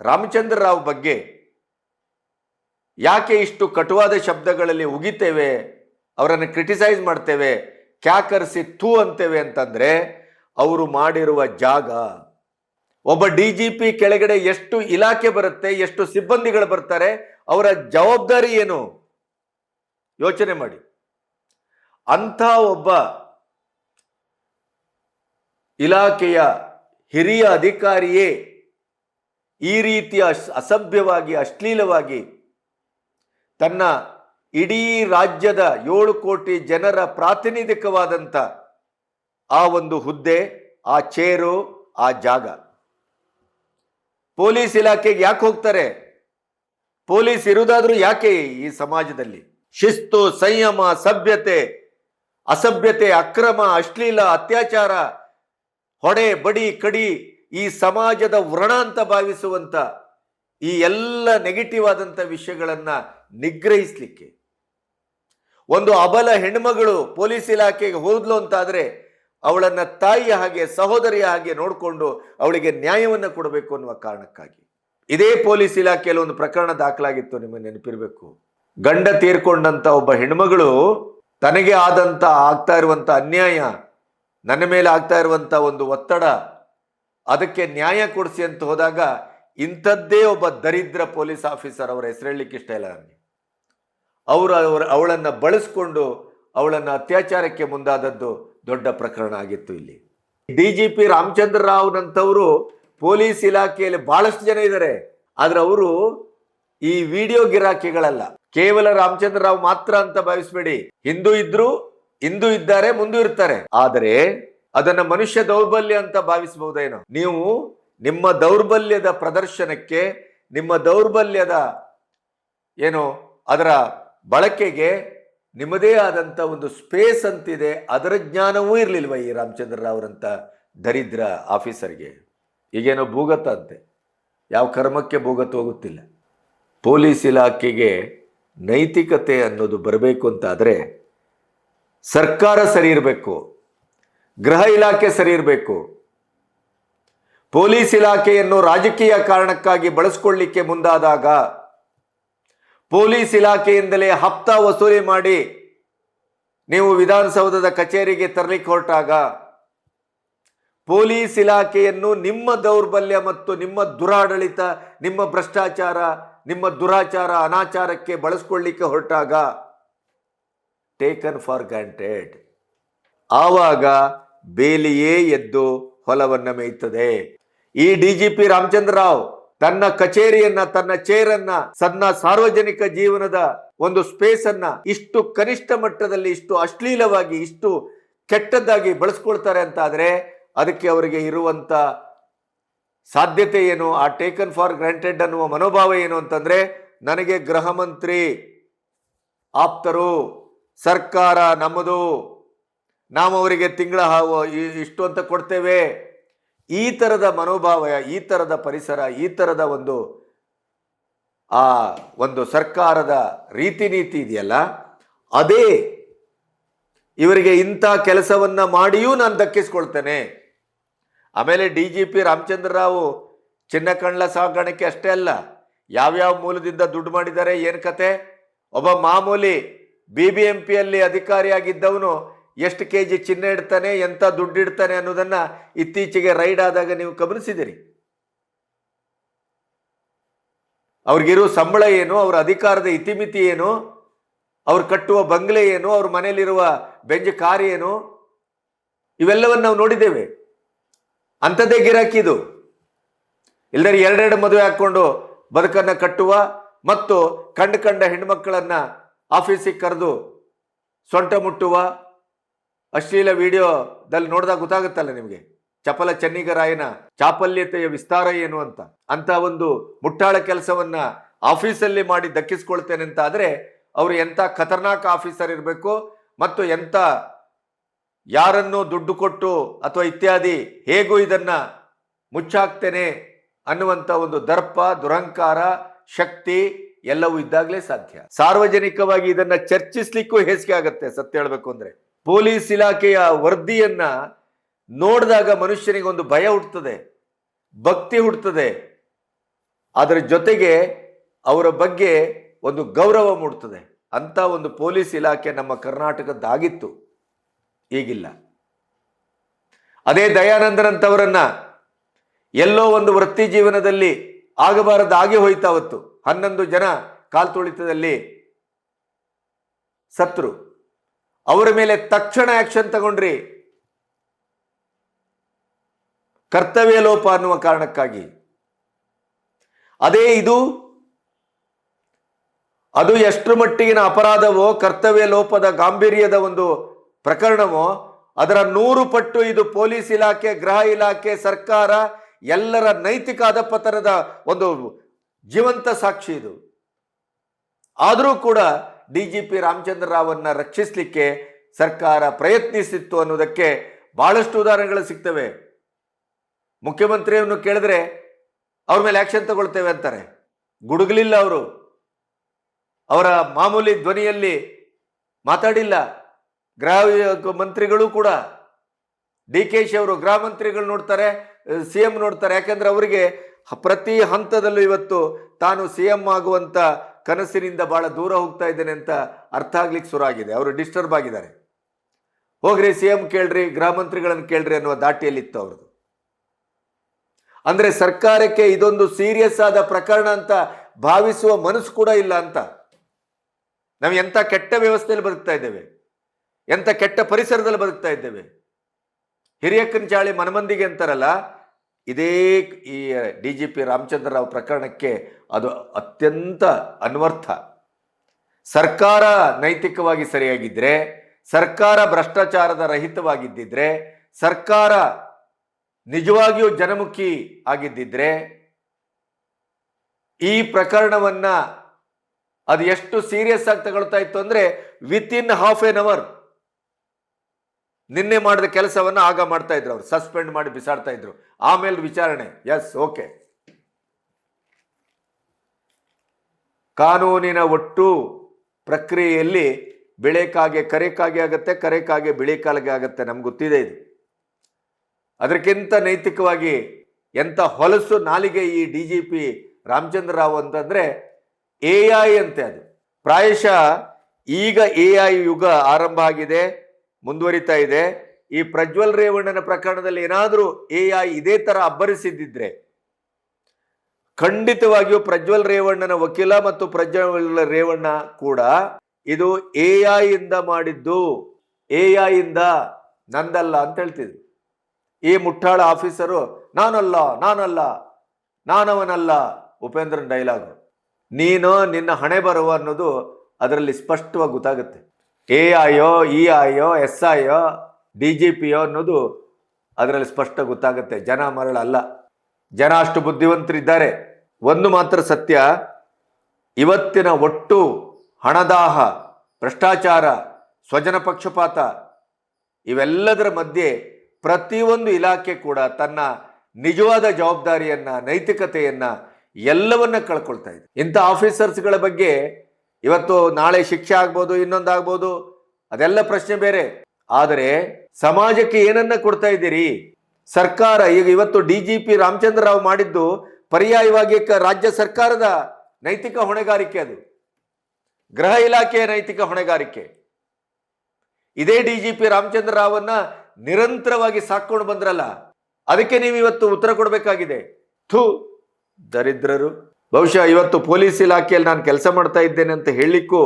Ramachandra Rao ಬಗ್ಗೆ ಯಾಕೆ ಇಷ್ಟು ಕಟುವಾದ ಶಬ್ದಗಳಲ್ಲಿ ಉಗಿತೇವೆ? ಅವರನ್ನು ಕ್ರಿಟಿಸೈಸ್ ಮಾಡ್ತೇವೆ, ಕ್ಯಾಕರ್ಸಿ ಥೂ ಅಂತೇವೆ ಅಂತಂದರೆ ಅವರು ಮಾಡಿರುವ ಜಾಗ. ಒಬ್ಬ ಡಿ ಜಿ ಪಿ ಕೆಳಗಡೆ ಎಷ್ಟು ಇಲಾಖೆ ಬರುತ್ತೆ, ಎಷ್ಟು ಸಿಬ್ಬಂದಿಗಳು ಬರ್ತಾರೆ, ಅವರ ಜವಾಬ್ದಾರಿ ಏನು? ಯೋಚನೆ ಮಾಡಿ. ಅಂಥ ಒಬ್ಬ ಇಲಾಖೆಯ ಹಿರಿಯ ಅಧಿಕಾರಿಯೇ ಈ ರೀತಿಯ ಅಸಭ್ಯವಾಗಿ, ಅಶ್ಲೀಲವಾಗಿ ತನ್ನ ಇಡೀ ರಾಜ್ಯದ ಏಳು ಕೋಟಿ ಜನರ ಪ್ರಾತಿನಿಧಿಕವಾದಂಥ ಆ ಒಂದು ಹುದ್ದೆ, ಆ ಚೇರು, ಆ ಜಾಗ. ಪೊಲೀಸ್ ಇಲಾಖೆಗೆ ಯಾಕೆ ಹೋಗ್ತಾರೆ? ಪೊಲೀಸ್ ಇರುವುದಾದ್ರೂ ಯಾಕೆ ಈ ಸಮಾಜದಲ್ಲಿ? ಶಿಸ್ತು, ಸಂಯಮ, ಸಭ್ಯತೆ, ಅಸಭ್ಯತೆ, ಅಕ್ರಮ, ಅಶ್ಲೀಲ, ಅತ್ಯಾಚಾರ, ಹೊಡೆ, ಬಡಿ, ಕಡಿ ಈ ಸಮಾಜದ ವ್ರಣ ಅಂತ ಭಾವಿಸುವಂತ ಈ ಎಲ್ಲ ನೆಗೆಟಿವ್ ಆದಂತ ವಿಷಯಗಳನ್ನು ನಿಗ್ರಹಿಸ್ಲಿಕ್ಕೆ. ಒಂದು ಅಬಲ ಹೆಣ್ಮಗಳು ಪೊಲೀಸ್ ಇಲಾಖೆಗೆ ಹೋದ್ಲು ಅಂತಾದರೆ ಅವಳನ್ನ ತಾಯಿಯ ಹಾಗೆ, ಸಹೋದರಿಯ ಹಾಗೆ ನೋಡಿಕೊಂಡು ಅವಳಿಗೆ ನ್ಯಾಯವನ್ನ ಕೊಡಬೇಕು ಅನ್ನುವ ಕಾರಣಕ್ಕಾಗಿ. ಇದೇ ಪೊಲೀಸ್ ಇಲಾಖೆಯಲ್ಲಿ ಒಂದು ಪ್ರಕರಣ ದಾಖಲಾಗಿತ್ತು, ನಿಮಗೆ ನೆನಪಿರಬೇಕು. ಗಂಡ ತೀರ್ಕೊಂಡಂತ ಒಬ್ಬ ಹೆಣ್ಮಗಳು ತನಗೆ ಆದಂತ ಆಗ್ತಾ ಇರುವಂತ ಅನ್ಯಾಯ, ನನ್ನ ಮೇಲೆ ಆಗ್ತಾ ಇರುವಂತ ಒಂದು ಒತ್ತಡ, ಅದಕ್ಕೆ ನ್ಯಾಯ ಕೊಡಿಸಿ ಅಂತ ಹೋದಾಗ ಇಂಥದ್ದೇ ಒಬ್ಬ ದರಿದ್ರ ಪೊಲೀಸ್ ಆಫೀಸರ್ ಅವರ ಹೆಸರು ಹೇಳಲಿಕ್ಕೆ ಇಷ್ಟ ಇಲ್ಲ ನನಗೆ ಅವರು ಅವರ ಅವಳನ್ನು ಬಳಸ್ಕೊಂಡು ಅವಳನ್ನು ಅತ್ಯಾಚಾರಕ್ಕೆ ಮುಂದಾದದ್ದು ದೊಡ್ಡ ಪ್ರಕರಣ ಆಗಿತ್ತು ಇಲ್ಲಿ. ಡಿ ಜಿ ಪಿ ರಾಮಚಂದ್ರ ರಾವ್ನಂಥವರು ಪೊಲೀಸ್ ಇಲಾಖೆಯಲ್ಲಿ ಬಹಳಷ್ಟು ಜನ ಇದ್ದಾರೆ ಆದರೆ ಅವರು ಈ ವಿಡಿಯೋ ಗಿರಾಕಿಗಳಲ್ಲ. ಕೇವಲ ರಾಮಚಂದ್ರ ರಾವ್ ಮಾತ್ರ ಅಂತ ಭಾವಿಸ್ಬೇಡಿ. ಹಿಂದೂ ಇದ್ರು, ಹಿಂದೂ ಇದ್ದಾರೆ, ಮುಂದೂ ಇರ್ತಾರೆ. ಆದರೆ ಅದನ್ನ ಮನುಷ್ಯ ದೌರ್ಬಲ್ಯ ಅಂತ ಭಾವಿಸಬಹುದೇನೋ? ನೀವು ನಿಮ್ಮ ದೌರ್ಬಲ್ಯದ ಪ್ರದರ್ಶನಕ್ಕೆ, ನಿಮ್ಮ ದೌರ್ಬಲ್ಯದ, ಏನು, ಅದರ ಬಳಕೆಗೆ ನಿಮ್ಮದೇ ಆದಂಥ ಒಂದು ಸ್ಪೇಸ್ ಅಂತಿದೆ, ಅದರ ಜ್ಞಾನವೂ ಇರಲಿಲ್ವ ಈ ರಾಮಚಂದ್ರ ರಾವ್ರಂತ ದರಿದ್ರ ಆಫೀಸರ್ಗೆ ಈಗೇನೋ ಭೂಗತ ಅಂತೆ. ಯಾವ ಕರ್ಮಕ್ಕೆ ಭೂಗತ ಹೋಗುತ್ತಿಲ್ಲ. ಪೊಲೀಸ್ ಇಲಾಖೆಗೆ ನೈತಿಕತೆ ಅನ್ನೋದು ಬರಬೇಕು ಅಂತಾದರೆ ಸರ್ಕಾರ ಸರಿ ಇರಬೇಕು, ಗೃಹ ಇಲಾಖೆ ಸರಿ ಇರಬೇಕು. ಪೊಲೀಸ್ ಇಲಾಖೆಯನ್ನು ರಾಜಕೀಯ ಕಾರಣಕ್ಕಾಗಿ ಬಳಸ್ಕೊಳ್ಳಿಕ್ಕೆ ಮುಂದಾದಾಗ ಪೊಲೀಸ್ ಇಲಾಖೆಯಿಂದಲೇ ಹಪ್ತಾ ವಸೂಲಿ ಮಾಡಿ ನೀವು ವಿಧಾನಸೌಧದ ಕಚೇರಿಗೆ ತರಲಿಕ್ಕೆ ಹೊರಟಾಗ ಪೊಲೀಸ್ ಇಲಾಖೆಯನ್ನು ನಿಮ್ಮ ದೌರ್ಬಲ್ಯ ಮತ್ತು ನಿಮ್ಮ ದುರಾಡಳಿತ, ನಿಮ್ಮ ಭ್ರಷ್ಟಾಚಾರ, ನಿಮ್ಮ ದುರಾಚಾರ, ಅನಾಚಾರಕ್ಕೆ ಬಳಸ್ಕೊಳ್ಳಿಕ್ಕೆ ಹೊರಟಾಗ ಟೇಕನ್ ಫಾರ್ ಗ್ರಾಂಟೆಡ್ ಆವಾಗ ಬೇಲಿಯೇ ಎದ್ದು ಹೊಲವನ್ನ ಮೇಯ್ತದೆ. ಈ D G P Ramachandra Rao ತನ್ನ ಕಚೇರಿಯನ್ನ, ತನ್ನ ಚೇರನ್ನ ತನ್ನ ಸಾರ್ವಜನಿಕ ಜೀವನದ ಒಂದು ಸ್ಪೇಸ್ ಅನ್ನ ಇಷ್ಟು ಕನಿಷ್ಠ ಮಟ್ಟದಲ್ಲಿ, ಇಷ್ಟು ಅಶ್ಲೀಲವಾಗಿ, ಇಷ್ಟು ಕೆಟ್ಟದ್ದಾಗಿ ಬಳಸ್ಕೊಳ್ತಾರೆ ಅಂತ ಆದ್ರೆ ಅದಕ್ಕೆ ಅವರಿಗೆ ಇರುವಂತ ಸಾಧ್ಯತೆ ಏನು? ಆ ಟೇಕನ್ ಫಾರ್ ಗ್ರಾಂಟೆಡ್ ಅನ್ನುವ ಮನೋಭಾವ ಏನು ಅಂತಂದ್ರೆ ನನಗೆ ಗೃಹ ಮಂತ್ರಿ ಆಪ್ತರು, ಸರ್ಕಾರ ನಮ್ಮದು. ನಾವು ಅವರಿಗೆ ತಿಂಗಳ ಇಷ್ಟು ಅಂತ ಕೊಡ್ತೇವೆ. ಈ ಥರದ ಮನೋಭಾವ ಈ ಥರದ ಪರಿಸರ, ಈ ಥರದ ಒಂದು, ಆ ಒಂದು ಸರ್ಕಾರದ ರೀತಿ ನೀತಿ ಇದೆಯಲ್ಲ? ಅದೇ ಇವರಿಗೆ ಇಂಥ ಕೆಲಸವನ್ನ ಮಾಡಿಯೂ ನಾನು ದಕ್ಕಿಸ್ಕೊಳ್ತೇನೆ. ಆಮೇಲೆ D G P Ramachandra Rao ಚಿನ್ನ ಕಣ್ಲ ಸಾಗಾಣಿಕೆ ಅಷ್ಟೇ ಅಲ್ಲ. ಯಾವ್ಯಾವ ಮೂಲದಿಂದ ದುಡ್ಡು ಮಾಡಿದ್ದಾರೆ, ಏನು ಕತೆ? ಒಬ್ಬ ಮಾಮೂಲಿ ಬಿ ಬಿ ಎಂ ಪಿಯಲ್ಲಿ ಅಧಿಕಾರಿಯಾಗಿದ್ದವನು ಎಷ್ಟು ಕೆ ಜಿ ಚಿನ್ನ ಇಡ್ತಾನೆ ಎಂಥ ದುಡ್ಡು ಇಡ್ತಾನೆ ಅನ್ನೋದನ್ನು ಇತ್ತೀಚೆಗೆ ರೈಡ್ ಆದಾಗ ನೀವು ಗಮನಿಸಿದಿರಿ. ಅವ್ರಿಗಿರೋ ಸಂಬಳ ಏನು, ಅವರ ಅಧಿಕಾರದ ಇತಿಮಿತಿ ಏನು, ಅವ್ರು ಕಟ್ಟುವ ಬಂಗ್ಲೆ ಏನು, ಅವ್ರ ಮನೆಯಲ್ಲಿರುವ ಬೆಂಜ್ ಕಾರ್ ಏನು, ಇವೆಲ್ಲವನ್ನು ನಾವು ನೋಡಿದ್ದೇವೆ. ಅಂಥದ್ದೇ ಗಿರಾಕಿ ಇದು. ಇಲ್ಲದ್ರೆ ಎರಡೆರಡು ಮದುವೆ ಹಾಕ್ಕೊಂಡು ಬದುಕನ್ನು ಕಟ್ಟುವ ಮತ್ತು ಕಂಡು ಕಂಡ ಹೆಣ್ಮಕ್ಕಳನ್ನು ಆಫೀಸಿಗೆ ಕರೆದು ಸೊಂಟ ಮುಟ್ಟುವ ಅಶ್ಲೀಲ ವಿಡಿಯೋದಲ್ಲಿ ನೋಡಿದಾಗ ಗೊತ್ತಾಗುತ್ತಲ್ಲ ನಿಮಗೆ? ಚಪಲ ಚನ್ನಿಗರಾಯನ ಚಾಪಲ್ಯತೆಯ ವಿಸ್ತಾರ ಏನು ಅಂತ? ಅಂತ ಒಂದು ಮುಟ್ಟಾಳ ಕೆಲಸವನ್ನ ಆಫೀಸಲ್ಲಿ ಮಾಡಿ ದಕ್ಕಿಸ್ಕೊಳ್ತೇನೆ ಅಂತ ಆದ್ರೆ ಅವರು ಎಂಥ ಖತರ್ನಾಕ್ ಆಫೀಸರ್ ಇರಬೇಕು ಮತ್ತು ಎಂಥ ಯಾರನ್ನು ದುಡ್ಡು ಕೊಟ್ಟು ಅಥವಾ ಇತ್ಯಾದಿ ಹೇಗೂ ಇದನ್ನ ಮುಚ್ಚಾಕ್ತೇನೆ ಅನ್ನುವಂಥ ಒಂದು ದರ್ಪ, ದುರಂಕಾರ, ಶಕ್ತಿ ಎಲ್ಲವೂ ಇದ್ದಾಗಲೇ ಸಾಧ್ಯ. ಸಾರ್ವಜನಿಕವಾಗಿ ಇದನ್ನ ಚರ್ಚಿಸ್ಲಿಕ್ಕೂ ಹೇಸಿಗೆ ಆಗತ್ತೆ ಸತ್ಯ ಹೇಳಬೇಕು ಅಂದ್ರೆ. ಪೊಲೀಸ್ ಇಲಾಖೆಯ ವರದಿಯನ್ನ ನೋಡಿದಾಗ ಮನುಷ್ಯನಿಗೆ ಒಂದು ಭಯ ಹುಟ್ಟುತ್ತದೆ, ಭಕ್ತಿ ಹುಟ್ಟುತ್ತದೆ. ಅದರ ಜೊತೆಗೆ ಅವರ ಬಗ್ಗೆ ಒಂದು ಗೌರವ ಮೂಡ್ತದೆ ಅಂತ ಒಂದು ಪೊಲೀಸ್ ಇಲಾಖೆ ನಮ್ಮ ಕರ್ನಾಟಕದ್ದಾಗಿತ್ತು. ಈಗಿಲ್ಲ. ಅದೇ ದಯಾನಂದರಂತವರನ್ನ ಎಲ್ಲೋ ಒಂದು ವೃತ್ತಿ ಜೀವನದಲ್ಲಿ ಆಗಬಾರದು, ಆಗಿ ಹೋಯ್ತಾವತ್ತು. ಹನ್ನೊಂದು ಜನ ಕಾಲ್ತುಳಿತದಲ್ಲಿ ಸತ್ರು. ಅವರ ಮೇಲೆ ತಕ್ಷಣ ಆಕ್ಷನ್ ತಗೊಂಡ್ರಿ. ಕರ್ತವ್ಯ ಲೋಪ ಅನ್ನುವ ಕಾರಣಕ್ಕಾಗಿ. ಅದೇ ಇದು, ಅದು ಎಷ್ಟರ ಮಟ್ಟಿಗಿನ ಅಪರಾಧವೋ, ಕರ್ತವ್ಯ ಲೋಪದ ಗಾಂಭೀರ್ಯದ ಒಂದು ಪ್ರಕರಣವೋ, ಅದರ ನೂರು ಪಟ್ಟು ಇದು ಪೊಲೀಸ್ ಇಲಾಖೆ ಗೃಹ ಇಲಾಖೆ, ಸರ್ಕಾರ, ಎಲ್ಲರ ನೈತಿಕ ಅಧಪತನದ ಒಂದು ಜೀವಂತ ಸಾಕ್ಷಿ ಇದು. ಆದರೂ ಕೂಡ ಡಿ ಜಿ ಪಿ ರಾಮಚಂದ್ರ ರಾವನ್ನ ರಕ್ಷಿಸಲಿಕ್ಕೆ ಸರ್ಕಾರ ಪ್ರಯತ್ನಿಸಿತ್ತು ಅನ್ನೋದಕ್ಕೆ ಬಹಳಷ್ಟು ಉದಾಹರಣೆಗಳು ಸಿಗ್ತವೆ. ಮುಖ್ಯಮಂತ್ರಿಯನ್ನು ಕೇಳಿದ್ರೆ ಅವ್ರ ಮೇಲೆ ಆಕ್ಷನ್ ತಗೊಳ್ತೇವೆ ಅಂತಾರೆ. ಗುಡುಗಲಿಲ್ಲ ಅವರು. ಅವರ ಮಾಮೂಲಿ ಧ್ವನಿಯಲ್ಲಿ ಮಾತಾಡಿಲ್ಲ. ಗೃಹ ಮಂತ್ರಿಗಳು ಕೂಡ. ಡಿ ಕೆ ಶಿ ಅವರು ಗೃಹ ಮಂತ್ರಿಗಳು ನೋಡ್ತಾರೆ, ಸಿ ಎಂ ನೋಡ್ತಾರೆ. ಯಾಕೆಂದ್ರೆ ಅವರಿಗೆ ಪ್ರತಿ ಹಂತದಲ್ಲೂ ಇವತ್ತು ತಾನು ಸಿ ಎಂ ಆಗುವಂತ ಕನಸಿನಿಂದ ಬಹಳ ದೂರ ಹೋಗ್ತಾ ಇದ್ದೇನೆ ಅಂತ ಅರ್ಥ ಆಗ್ಲಿಕ್ಕೆ ಶುರು ಆಗಿದೆ. ಅವರು ಡಿಸ್ಟರ್ಬ್ ಆಗಿದ್ದಾರೆ. ಹೋಗ್ರಿ ಸಿ ಎಂ ಕೇಳ್ರಿ, ಗೃಹ ಮಂತ್ರಿಗಳನ್ನು ಕೇಳ್ರಿ ಅನ್ನುವ ದಾಟಿಯಲ್ಲಿತ್ತು ಅವ್ರದ್ದು. ಅಂದ್ರೆ ಸರ್ಕಾರಕ್ಕೆ ಇದೊಂದು ಸೀರಿಯಸ್ ಆದ ಪ್ರಕರಣ ಅಂತ ಭಾವಿಸುವ ಮನಸ್ಸು ಕೂಡ ಇಲ್ಲ ಅಂತ. ನಾವು ಎಂಥ ಕೆಟ್ಟ ವ್ಯವಸ್ಥೆಯಲ್ಲಿ ಬದುಕ್ತಾ ಇದ್ದೇವೆ. ಎಂಥ ಕೆಟ್ಟ ಪರಿಸರದಲ್ಲಿ ಬದುಕ್ತಾ ಇದ್ದೇವೆ. ಹಿರಿಯಕ್ಕನ ಚಾಳಿ ಮನಮಂದಿಗೆ ಅಂತಾರಲ್ಲ ಇದೇ ಈ D G P Ramachandra Rao ಪ್ರಕರಣಕ್ಕೆ ಅದು ಅತ್ಯಂತ ಅನ್ವರ್ಥ. ಸರ್ಕಾರ ನೈತಿಕವಾಗಿ ಸರಿಯಾಗಿದ್ದರೆ ಸರ್ಕಾರ ಭ್ರಷ್ಟಾಚಾರದ ರಹಿತವಾಗಿದ್ದಿದ್ರೆ, ಸರ್ಕಾರ ನಿಜವಾಗಿಯೂ ಜನಮುಖಿ ಆಗಿದ್ದಿದ್ರೆ, ಈ ಪ್ರಕರಣವನ್ನು ಅದು ಎಷ್ಟು ಸೀರಿಯಸ್ ಆಗಿ ತಗೊಳ್ತಾ ಇತ್ತು ಅಂದರೆ within half an hour ನಿನ್ನೆ ಮಾಡಿದ ಕೆಲಸವನ್ನು ಆಗ ಮಾಡ್ತಾ ಇದ್ರು ಅವ್ರು, ಸಸ್ಪೆಂಡ್ ಮಾಡಿ ಬಿಸಾಡ್ತಾ ಇದ್ರು. ಆಮೇಲೆ ವಿಚಾರಣೆ. ಎಸ್ ಓಕೆ ಕಾನೂನಿನ ಒಟ್ಟು ಪ್ರಕ್ರಿಯೆಯಲ್ಲಿ ಬೆಳೆ ಕಾಗೆ ಆಗುತ್ತೆ ಕಾಗೆ ಆಗತ್ತೆ, ಕರೆ ಕಾಗೆ ಬಿಳಿ ಕಾಲಿಗೆ ಆಗತ್ತೆ, ನಮ್ಗೆ ಗೊತ್ತಿದೆ ಇದು. ಅದಕ್ಕಿಂತ ನೈತಿಕವಾಗಿ ಎಂಥ ಹೊಲಸು ನಾಲಿಗೆ ಈ D G P Ramachandra Rao ಅಂತಂದರೆ ಎ ಐ ಅಂತೆ ಅದು. ಪ್ರಾಯಶಃ ಈಗ ಎ ಐ ಯುಗ ಆರಂಭ ಆಗಿದೆ ಮುಂದುವರಿತಾ ಇದೆ. ಈ ಪ್ರಜ್ವಲ್ ರೇವಣ್ಣನ ಪ್ರಕರಣದಲ್ಲಿ ಏನಾದರೂ ಎ ಐ ಇದೇ ತರ ಅಬ್ಬರಿಸಿದ್ದಿದ್ರೆ ಖಂಡಿತವಾಗಿಯೂ ಪ್ರಜ್ವಲ್ ರೇವಣ್ಣನ ವಕೀಲ ಮತ್ತು ಪ್ರಜ್ವಲ್ ರೇವಣ್ಣ ಕೂಡ ಇದು ಎ ಇಂದ ಮಾಡಿದ್ದು ಎ ಇಂದ ನಂದಲ್ಲ ಅಂತ ಹೇಳ್ತಿದ್ರು. ಈ ಮುಟ್ಟಾಳ ಆಫೀಸರು, ನಾನಲ್ಲ ನಾನಲ್ಲ, ನಾನವನಲ್ಲ ಉಪೇಂದ್ರನ್ ಡೈಲಾಗು ನೀನು ನಿನ್ನ ಹಣೆ ಬರುವ ಅನ್ನೋದು ಅದರಲ್ಲಿ ಸ್ಪಷ್ಟವಾಗಿ ಗೊತ್ತಾಗುತ್ತೆ. ಎ ಐಯೋ, ಇ ಐಯೋ, ಎಸ್ ಐಯೋ, ಡಿ ಜಿ ಪಿಯೋ ಅನ್ನೋದು ಅದರಲ್ಲಿ ಸ್ಪಷ್ಟ ಗೊತ್ತಾಗುತ್ತೆ. ಜನ ಮರಳಲ್ಲ. ಜನ ಅಷ್ಟು ಬುದ್ಧಿವಂತರಿದ್ದಾರೆ. ಒಂದು ಮಾತ್ರ ಸತ್ಯ, ಇವತ್ತಿನ ಒಟ್ಟು ಹಣದಾಹ, ಭ್ರಷ್ಟಾಚಾರ, ಸ್ವಜನ ಪಕ್ಷಪಾತ, ಇವೆಲ್ಲದರ ಮಧ್ಯೆ ಪ್ರತಿಯೊಂದು ಇಲಾಖೆ ಕೂಡ ತನ್ನ ನಿಜವಾದ ಜವಾಬ್ದಾರಿಯನ್ನ, ನೈತಿಕತೆಯನ್ನು ಎಲ್ಲವನ್ನ ಕಳ್ಕೊಳ್ತಾ ಇದೆ. ಇಂಥ ಆಫೀಸರ್ಸ್ಗಳ ಬಗ್ಗೆ ಇವತ್ತು ನಾಳೆ ಶಿಕ್ಷೆ ಆಗ್ಬೋದು ಇನ್ನೊಂದಾಗ್ಬೋದು ಅದೆಲ್ಲ ಪ್ರಶ್ನೆ ಬೇರೆ. ಆದರೆ ಸಮಾಜಕ್ಕೆ ಏನನ್ನ ಕೊಡ್ತಾ ಇದ್ದೀರಿ? ಸರ್ಕಾರ, ಈಗ ಇವತ್ತು D G P Ramachandra Rao ಮಾಡಿದ್ದು ಪರ್ಯಾಯವಾಗಿ ರಾಜ್ಯ ಸರ್ಕಾರದ ನೈತಿಕ ಹೊಣೆಗಾರಿಕೆ ಅದು. ಗೃಹ ಇಲಾಖೆಯ ನೈತಿಕ ಹೊಣೆಗಾರಿಕೆ. ಇದೇ ಡಿ ಜಿ ಪಿ ರಾಮಚಂದ್ರ ರಾವನ್ನ ನಿರಂತರವಾಗಿ ಸಾಕೊಂಡು ಬಂದ್ರಲ್ಲ, ಅದಕ್ಕೆ ನೀವು ಇವತ್ತು ಉತ್ತರ ಕೊಡಬೇಕಾಗಿದೆ. ಥೂ, ದರಿದ್ರರು. ಬಹುಶಃ ಇವತ್ತು ಪೊಲೀಸ್ ಇಲಾಖೆಯಲ್ಲಿ ನಾನು ಕೆಲಸ ಮಾಡ್ತಾ ಇದ್ದೇನೆ ಅಂತ ಹೇಳಲಿಕ್ಕೂ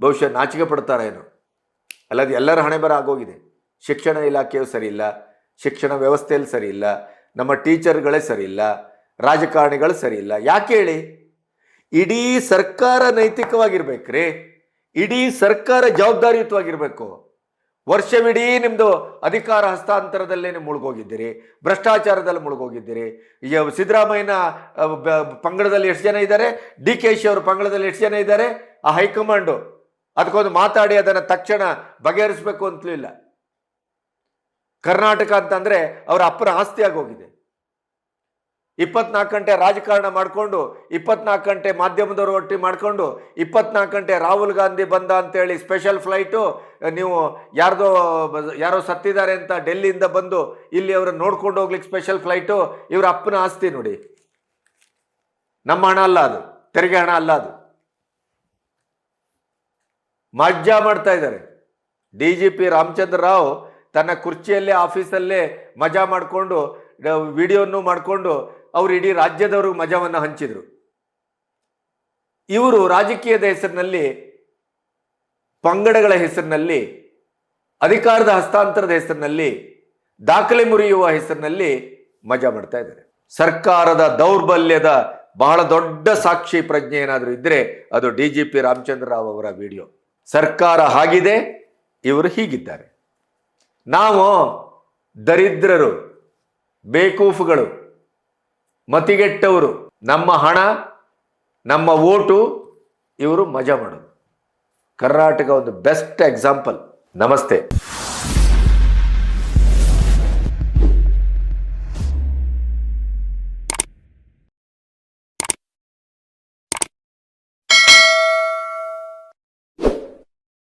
ಬಹುಶಃ ನಾಚಿಕೆ ಪಡ್ತಾರೇನು ಅಲ್ಲದೆ ಎಲ್ಲರ ಹಣೆ ಬರ ಆಗೋಗಿದೆ. ಶಿಕ್ಷಣ ಇಲಾಖೆಯು ಸರಿಯಿಲ್ಲ ಶಿಕ್ಷಣ ವ್ಯವಸ್ಥೆಯಲ್ಲಿ ಸರಿಯಿಲ್ಲ ನಮ್ಮ ಟೀಚರ್ಗಳೇ ಸರಿಯಿಲ್ಲ ರಾಜಕಾರಣಿಗಳು ಸರಿಯಿಲ್ಲ ಯಾಕೆ ಹೇಳಿ? ಇಡೀ ಸರ್ಕಾರ ನೈತಿಕವಾಗಿರ್ಬೇಕ್ರಿ, ಇಡೀ ಸರ್ಕಾರ ಜವಾಬ್ದಾರಿಯುತವಾಗಿರ್ಬೇಕು. ವರ್ಷವಿಡೀ ನಿಮ್ಮದು ಅಧಿಕಾರ ಹಸ್ತಾಂತರದಲ್ಲೇ ನೀವು ಮುಳುಗೋಗಿದ್ದೀರಿ, ಭ್ರಷ್ಟಾಚಾರದಲ್ಲಿ ಮುಳುಗೋಗಿದ್ದೀರಿ. ಈಗ ಸಿದ್ದರಾಮಯ್ಯನ ಪಂಗಡದಲ್ಲಿ ಎಷ್ಟು ಜನ ಇದ್ದಾರೆ? ಡಿ ಕೆ ಶಿ ಅವರು ಪಂಗಡದಲ್ಲಿ ಎಷ್ಟು ಜನ ಇದ್ದಾರೆ? ಆ ಹೈಕಮಾಂಡು ಅದಕ್ಕೊಂದು ಮಾತಾಡಿ, ಅದನ್ನು ತಕ್ಷಣ ಬಗೆಹರಿಸಬೇಕು ಅಂತಲೂ ಇಲ್ಲ. ಕರ್ನಾಟಕ ಅಂತಂದರೆ ಅವರ ಅಪ್ಪನ ಆಸ್ತಿಯಾಗಿ ಹೋಗಿದೆ ಇಪ್ಪತ್ನಾಲ್ಕು ಗಂಟೆ ರಾಜಕಾರಣ ಮಾಡಿಕೊಂಡು, ಇಪ್ಪತ್ನಾಲ್ಕು ಗಂಟೆ ಮಾಧ್ಯಮದವರು ಒಟ್ಟಿ ಮಾಡಿಕೊಂಡು, ಇಪ್ಪತ್ನಾಲ್ಕು ಗಂಟೆ ರಾಹುಲ್ ಗಾಂಧಿ ಬಂದ ಅಂತೇಳಿ ಸ್ಪೆಷಲ್ ಫ್ಲೈಟು ನೀವು ಯಾರ್ದೋ ಯಾರೋ ಸತ್ತಿದ್ದಾರೆ ಅಂತ ಡೆಲ್ಲಿಯಿಂದ ಬಂದು ಇಲ್ಲಿ ಅವ್ರನ್ನ ನೋಡ್ಕೊಂಡು ಹೋಗ್ಲಿಕ್ಕೆ ಸ್ಪೆಷಲ್ ಫ್ಲೈಟು ಇವ್ರ ಅಪ್ಪನ ಆಸ್ತಿ ನೋಡಿ. ನಮ್ಮ ಹಣ ಅಲ್ಲ ಅದು, ತೆರಿಗೆ ಹಣ ಅಲ್ಲ ಅದು. ಮಜ್ಜಾ ಮಾಡ್ತಾ ಇದ್ದಾರೆ. D G P Ramachandra Rao ತನ್ನ ಕುರ್ಚಿಯಲ್ಲೇ, ಆಫೀಸಲ್ಲೇ ಮಜಾ ಮಾಡಿಕೊಂಡು ವಿಡಿಯೋನು ಮಾಡಿಕೊಂಡು ಅವರು ಇಡೀ ರಾಜ್ಯದವ್ರಿಗೆ ಮಜಾವನ್ನು ಹಂಚಿದ್ರು. ಇವರು ರಾಜಕೀಯದ ಹೆಸರಿನಲ್ಲಿ ಪಂಗಡಗಳ ಹೆಸರಿನಲ್ಲಿ, ಅಧಿಕಾರದ ಹಸ್ತಾಂತರದ ಹೆಸರಿನಲ್ಲಿ, ದಾಖಲೆ ಮುರಿಯುವ ಹೆಸರಿನಲ್ಲಿ ಮಜಾ ಮಾಡ್ತಾ ಇದ್ದಾರೆ. ಸರ್ಕಾರದ ದೌರ್ಬಲ್ಯದ ಬಹಳ ದೊಡ್ಡ ಸಾಕ್ಷಿ ಪ್ರಜ್ಞೆ ಏನಾದರೂ ಇದ್ದರೆ ಅದು D G P Ramachandra Rao ಅವರ ವಿಡಿಯೋ. ಸರ್ಕಾರ ಹಾಗಿದೆ, ಇವರು ಹೀಗಿದ್ದಾರೆ. ನಾವು ದರಿದ್ರರು, ಬೇಕೂಫುಗಳು, ಮತಿಗೆಟ್ಟವರು, ನಮ್ಮ ಹಣ, ನಮ್ಮ ಓಟು, ಇವರು ಮಜಾ ಮಾಡೋದು. ಕರ್ನಾಟಕ ಒಂದು ಬೆಸ್ಟ್ ಎಕ್ಸಾಂಪಲ್. ನಮಸ್ತೆ.